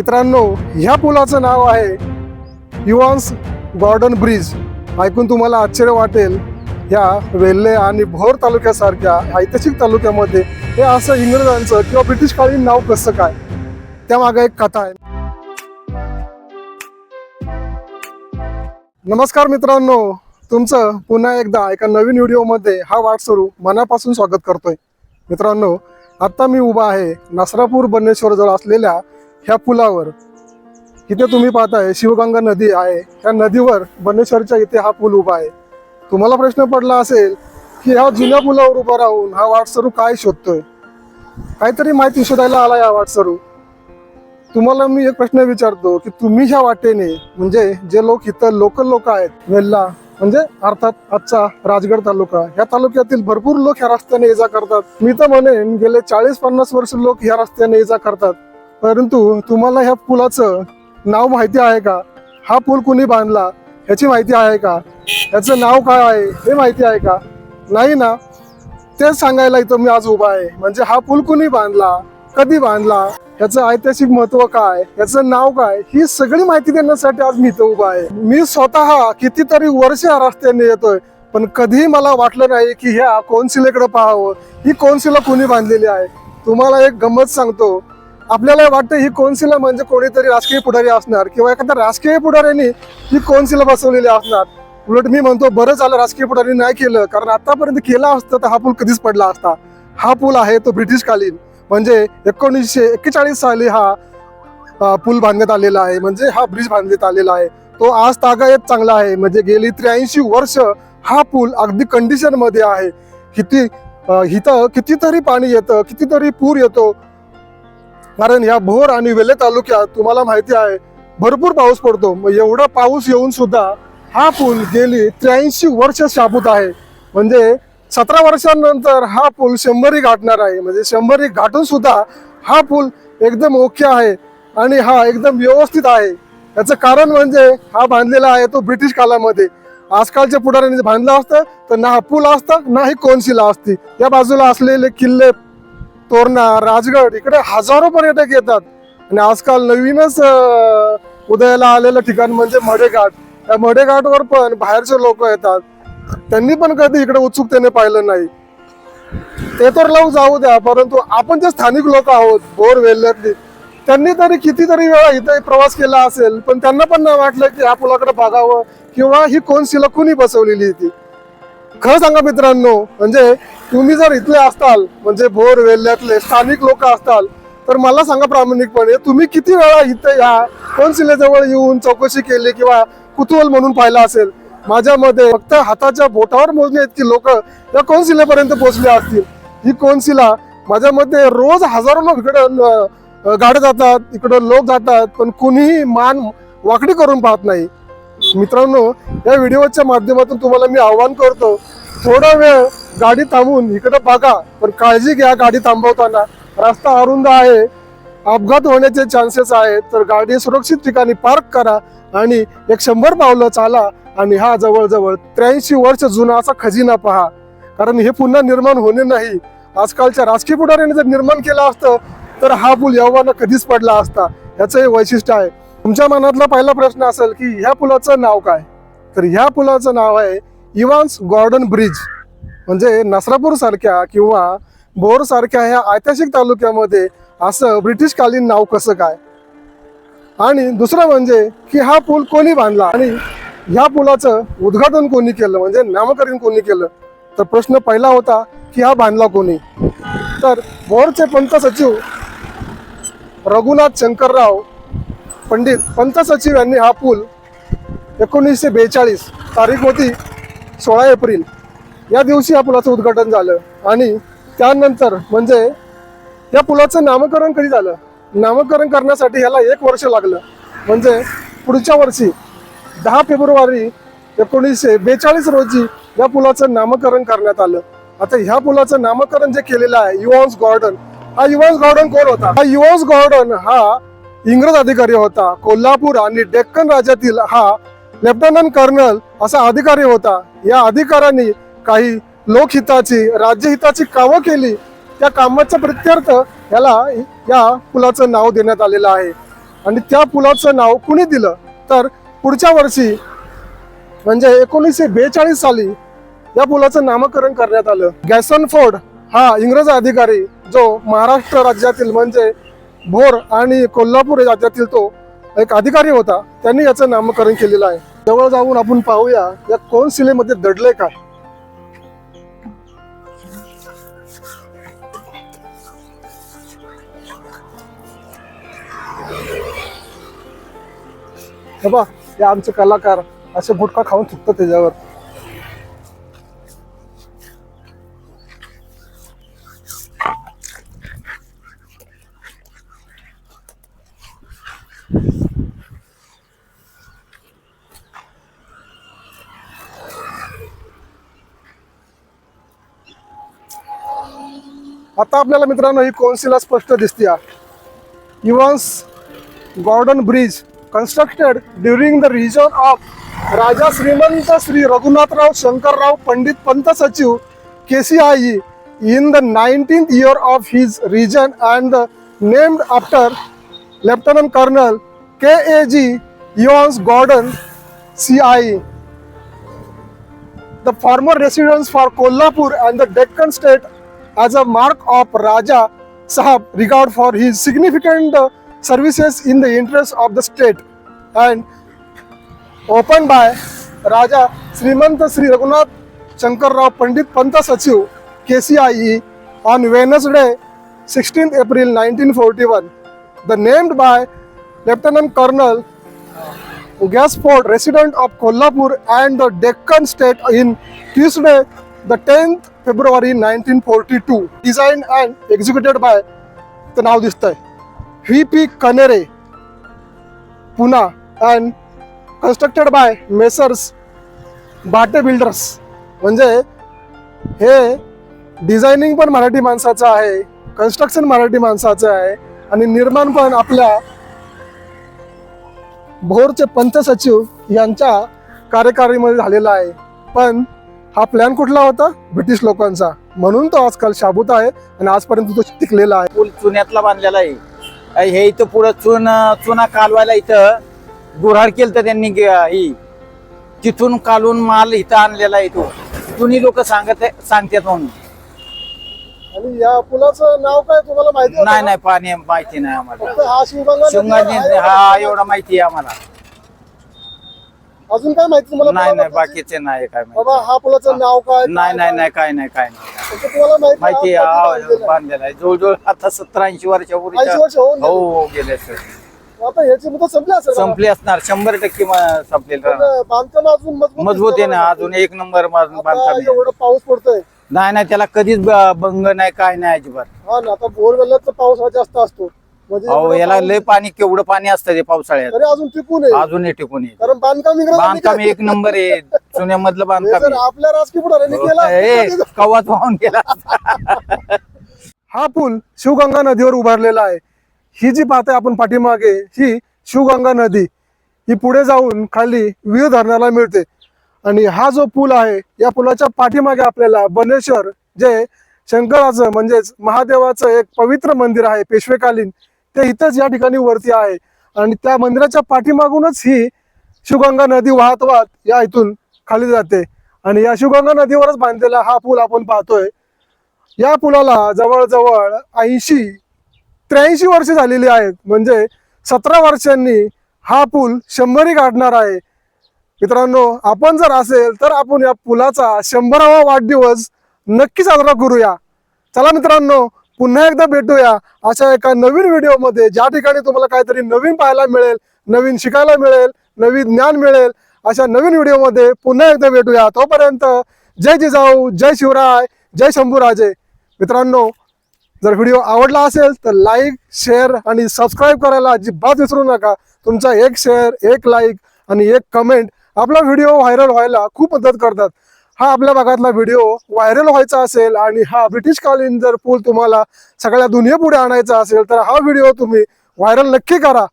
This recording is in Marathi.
मित्रांनो ह्या पुलाचं नाव आहे युवान्स गॉर्डन ब्रिज. ऐकून तुम्हाला आश्चर्य वाटेल ह्या वेल्हे आणि भोर तालुक्यासारख्या ऐतिहासिक तालुक्यामध्ये हे असं इंग्रजांचं किंवा ब्रिटिशकालीन नाव कसं काय? त्यामागे एक कथा आहे. नमस्कार मित्रांनो तुमचं पुन्हा एकदा एका नवीन व्हिडिओमध्ये हा वाट सुरू मनापासून स्वागत करतोय. मित्रांनो आत्ता मी उभा आहे नसरापूर बनेश्वर जवळ असलेल्या ह्या पुलावर इथे तुम्ही पाहताय शिवगंगा नदी आहे. ह्या नदीवर बनेश्वरच्या इथे हा पूल उभा आहे. तुम्हाला प्रश्न पडला असेल की ह्या जुन्या पुलावर उभा राहून हा वाटसरू काय शोधतोय? काहीतरी माहिती शोधायला आला या वाटसरू. तुम्हाला मी एक प्रश्न विचारतो की तुम्ही ह्या वाटेने म्हणजे जे लोक इथं लोकल लोक आहेत वेल्ला म्हणजे अर्थात आजचा राजगड तालुका ह्या तालुक्यातील भरपूर लोक ह्या रस्त्याने ये जा करतात. मी तर म्हणेन गेले चाळीस पन्नास वर्ष लोक ह्या रस्त्याने ये जा करतात. परंतु तुम्हाला ह्या पुलाचं नाव माहिती आहे का? हा पूल कुणी बांधला? ह्याची माहिती आहे का? ह्याचं नाव काय आहे? हे माहिती आहे का? नाही ना? तेच सांगायला इथं मी आज उभा आहे. म्हणजे हा पूल कुणी बांधला? कधी बांधला? याचं ऐतिहासिक महत्त्व काय? याचं नाव काय? ही सगळी माहिती देण्यासाठी आज मी इथं उभा आहे. मी स्वतः कितीतरी वर्ष या रस्त्याने येतोय पण कधीही मला वाटलं नाही की ह्या कोनशिलेकडे पाहावं. ही कोनशिला कुणी बांधलेली आहे? तुम्हाला एक गंमत सांगतो. आपल्याला वाटतं ही कोनशिला म्हणजे कोणीतरी राजकीय पुढारी असणार किंवा एखाद्या राजकीय पुढाऱ्यांनी ही कोनशिला बसवलेली असणार. उलट मी म्हणतो बरं झालं राजकीय पुढारी नाही केलं कारण आतापर्यंत केला असतं तर हा पूल कधीच पडला असता. हा पूल आहे तो ब्रिटिशकालीन. म्हणजे एकोणीसशे एक्केचाळीस साली हा पूल बांधण्यात आलेला आहे. म्हणजे हा ब्रिज बांधण्यात आलेला आहे. तो आज तागायत चांगला आहे. म्हणजे गेली त्र्याऐंशी वर्ष हा पूल अगदी कंडिशनमध्ये आहे. किती हिथं इथं कितीतरी पाणी येतं कितीतरी पूर येतो. कारण या भोर आणि वेले तालुक्यात तुम्हाला माहिती आहे भरपूर पाऊस पडतो. मग एवढा पाऊस येऊन सुद्धा हा पूल गेली त्र्याऐंशी वर्ष शाबूत आहे. म्हणजे सतरा वर्षांनंतर हा पूल शंभरी गाठणार आहे. म्हणजे शंभरी गाठून सुद्धा हा पूल एकदम ओके आहे आणि हा एकदम व्यवस्थित आहे. याचं कारण म्हणजे हा बांधलेला आहे तो ब्रिटिश कालामध्ये. आजकालच्या पुढाऱ्यांनी बांधला असतं तर ना हा पूल असता ना ही कोनशिला असती. या बाजूला असलेले किल्ले तोरणा राजगड इकडे हजारो पर्यटक येतात. आणि आजकाल नवीनच उदयाला आलेलं ठिकाण म्हणजे मडेघाट. त्या मडेघाटवर पण बाहेरचे लोक येतात. त्यांनी पण कधी इकडे उत्सुकतेने पाहिलं नाही. ते तर लावून जाऊ द्या परंतु आपण जे स्थानिक लोक आहोत बोर वेल्ल्यातली त्यांनी तरी कितीतरी वेळा इथे प्रवास केला असेल पण त्यांना पण नाही वाटलं की ह्या पुलाकडे बघावं किंवा ही कोण शिला कुणी बसवलेली ती. खरं सांगा मित्रांनो म्हणजे तुम्ही जर इथले असताल म्हणजे भोर वेल्ल्यातले स्थानिक लोक असताल तर मला सांगा प्रामाणिकपणे तुम्ही किती वेळा इथे या कोनशिलेजवळ येऊन चौकशी केली किंवा कुतूहल म्हणून पाहिला असेल? माझ्या मते फक्त हाताच्या बोटावर मोजणे इतकी लोक या कोनशिलेपर्यंत पोहोचले असतील. ही कोनशिला माझ्या मते रोज हजारो लोक इकडं गाड्या जातात इकडं लोक जातात पण कुणीही मान वाकडी करून पाहत नाही. मित्रांनो या व्हिडिओच्या माध्यमातून तुम्हाला मी आवाहन करतो थोडा वेळ गाडी थांबून इकडं बघा पण काळजी घ्या गाडी थांबवताना. रस्ता अरुंद आहे अपघात होण्याचे चान्सेस आहेत तर गाडी सुरक्षित ठिकाणी पार्क करा आणि एक शंभर पावलं चाला आणि हा जवळजवळ त्र्याऐंशी वर्ष जुना असा खजिना पहा. कारण हे पुन्हा निर्माण होणे नाही. आजकालच्या राजकीय पुढाऱ्याने जर निर्माण केलं असतं तर हा पूल यव्वाना कधीच पडला असता. याचं हे वैशिष्ट्य आहे. तुमच्या मनातला पहिला प्रश्न असेल की ह्या पुलाचं नाव काय? तर ह्या पुलाचं नाव आहे इवान्स गॉर्डन ब्रिज. म्हणजे नसरापूर सारख्या किंवा बोर सारख्या ह्या ऐतिहासिक तालुक्यामध्ये असं ब्रिटिशकालीन नाव कसं काय? आणि दुसरं म्हणजे की हा पूल कोणी बांधला? आणि ह्या पुलाचं उद्घाटन कोणी केलं? म्हणजे नामकरण कोणी केलं? तर प्रश्न पहिला होता की हा बांधला कोणी? तर बोरचे पंत सचिव रघुनाथ शंकरराव पंडित पंत सचिव यांनी हा पूल एकोणीसशे बेचाळीस तारीख होती सोळा एप्रिल. या दिवशी या पुलाचं उद्घाटन झालं आणि त्यानंतर म्हणजे या पुलाचं नामकरण कधी झालं? नामकरण करण्यासाठी ह्याला एक वर्ष लागलं. म्हणजे पुढच्या वर्षी दहा फेब्रुवारी एकोणीसशे बेचाळीस रोजी या पुलाचं नामकरण करण्यात आलं. आता ह्या पुलाचं नामकरण जे केलेलं आहे युवॉन्स गार्डन. हा युवॉन्स गार्डन कोण होता? हा युवॉन्स गार्डन हा इंग्रज अधिकारी होता. कोल्हापूर आणि डेक्कन राज्यातील हा लेफ्टनंट कर्नल असा अधिकारी होता. या अधिकाऱ्यांनी काही लोकहिताची राज्यहिताची कामं केली. त्या कामाचा प्रत्यर्थ याला या पुलाचं नाव देण्यात आलेलं आहे. आणि त्या पुलाचं नाव कुणी दिलं? तर पुढच्या वर्षी म्हणजे एकोणीसशे बेचाळीस साली या पुलाचं नामकरण करण्यात आलं. गॅसन फोर्ड हा इंग्रज अधिकारी जो महाराष्ट्र राज्यातील म्हणजे भोर आणि कोल्हापूर राज्यातील तो एक अधिकारी होता. त्यांनी याचं नामकरण केलेलं आहे. जवळ जाऊन आपण पाहूया या कोण शिलेमध्ये दडले काय? हे बा हे आमचे कलाकार असे गुटखा खाऊन थुकतात त्याच्यावर. आता आपल्याला मित्रांनो ही कोन्सिला स्पष्ट दिसते. Evans Gordon bridge constructed during the reign of Raja Shrimant Shri Raghunathrao Shankarrao Pandit Pant Sachiv K C I E in the nineteen year of his reign and named after lieutenant colonel K A G Evans Gordon C I the former residence for Kolhapur and the Deccan state as a mark of Raja Sahab regard for his significant services in the interest of the state and opened by Raja srimant Sri Raghunath Shankar Rao Pandit Panta Sachiv KCIE on Wednesday 16th April 1941. The named by Lieutenant Colonel Gasport, resident of Kolhapur and the Deccan state in Tuesday, the 10th February nineteen forty two design and executed by तर नाव दिसतंय. V P Kanere Poona and constructed by Messrs Bate builders. म्हणजे हे डिझायनिंग पण मराठी माणसाचं आहे कन्स्ट्रक्शन मराठी माणसाचं आहे आणि निर्माण पण आपल्या भोरचे पंच सचिव यांच्या कार्यकारीमध्ये झालेला आहे. पण हा प्लॅन कुठला होता? ब्रिटिश लोकांचा. म्हणून तो आजकाल शाबूत आहे आणि आजपर्यंत तो टिकलेला आहे. पूल चुन्यातला बांधलेला आहे. हे इथं पुढं चुन चुना कालवायला इथं गुऱ्हाड केलं तर त्यांनी ही तिथून कालून माल इथं आणलेला आहे तो. तुम्ही लोक सांगत सांगतात म्हणून. आणि या पुलाचं नाव काय तुम्हाला माहिती होतं नाही? नाही पाणी माहिती नाही आम्हाला. शिवगंगा. हा एवढा माहिती आहे आम्हाला. अजून काय माहिती तुम्हाला नाही नाही? बाकीचे नाही काय बाबा माहिती हा पुलाचं नाव काय नाही काय नाही काय? नाही काय नाही काय नाही फक्त तुम्हाला माहिती आहे, हा हा, बांधलेला आहे. जवळजवळ आता सत्तर ऐंशी वर्षापूर्वी ऐंशी वर्ष होऊन हो गेली. हो गेले सर आता ह्याची मुदत संपली असेल? संपले असणार शंभर टक्के म- संपलेलं पण राहणार. बांधकाम अजून मजबूत मजबूत आहे ना अजून एक नंबर बांध- आता बांधकाम आहे. एवढं पाऊस पडतोय नाही नाही त्याला कधीच ब- भंग नाही काय नाही अजिबात हा ना आता बोरवेल्याचा पाऊस हा जास्त असतो म्हणजे अहो एवढं याला लय पाणी केवढं पाणी असतं ते पावसाळ्यात. तरी अजून टिकून आहे. अजून हे टिकून येईल कारण बांधकाम बांधकाम. एक नंबर आहे. चुन्यामधलं हे बांधकाम आपल्या राजकीय पुढाऱ्यांनी केला ए, कवाच वाहून गेला हा पूल शिवगंगा नदीवर उभारलेला आहे. ही जी पाहताय आपण पाठीमागे ही शिवगंगा नदी ही पुढे जाऊन खाली वीर धरणाला मिळते. आणि हा जो पूल आहे या पुलाच्या पाठीमागे आपल्याला बनेश्वर जे शंकराचं म्हणजेच महादेवाचं एक पवित्र मंदिर आहे पेशवेकालीन ते इथंच या ठिकाणी वरती आहे. आणि त्या मंदिराच्या पाठीमागूनच ही शिवगंगा नदी वाहत वाहत या इथून खाली जाते. आणि या शिवगंगा नदीवरच बांधलेला हा पूल आपण पाहतोय. या पुलाला जवळजवळ ऐंशी त्र्याऐंशी वर्ष झालेली आहेत. म्हणजे सतरा वर्षांनी हा पूल शंभरी गाठणार आहे. मित्रांनो आपण जर असेल तर आपण या पुलाचा शंभरावा वाढदिवस नक्की साजरा करूया. चला मित्रांनो पुन्हा एकदा भेटूया अशा एका नवीन व्हिडिओमध्ये. ज्या ठिकाणी तुम्हाला काहीतरी नवीन पाहायला मिळेल नवीन शिकायला मिळेल नवीन ज्ञान मिळेल अशा नवीन व्हिडिओमध्ये पुन्हा एकदा भेटूया. तोपर्यंत जय जिजाऊ जय शिवराय जय शंभूराजे. मित्रांनो जर व्हिडिओ आवडला असेल तर लाईक शेअर आणि सबस्क्राईब करायला अजिबात विसरू नका. तुमचा एक शेअर एक लाईक आणि एक कमेंट आपला व्हिडिओ व्हायरल व्हायला खूप मदत करतात. हा आपल्या भागातला व्हिडिओ व्हायरल व्हायचा असेल आणि हा ब्रिटिशकालीन जर पूल तुम्हाला सगळ्या दुनियेपुढे आणायचा असेल तर हा व्हिडिओ तुम्ही व्हायरल नक्की करा.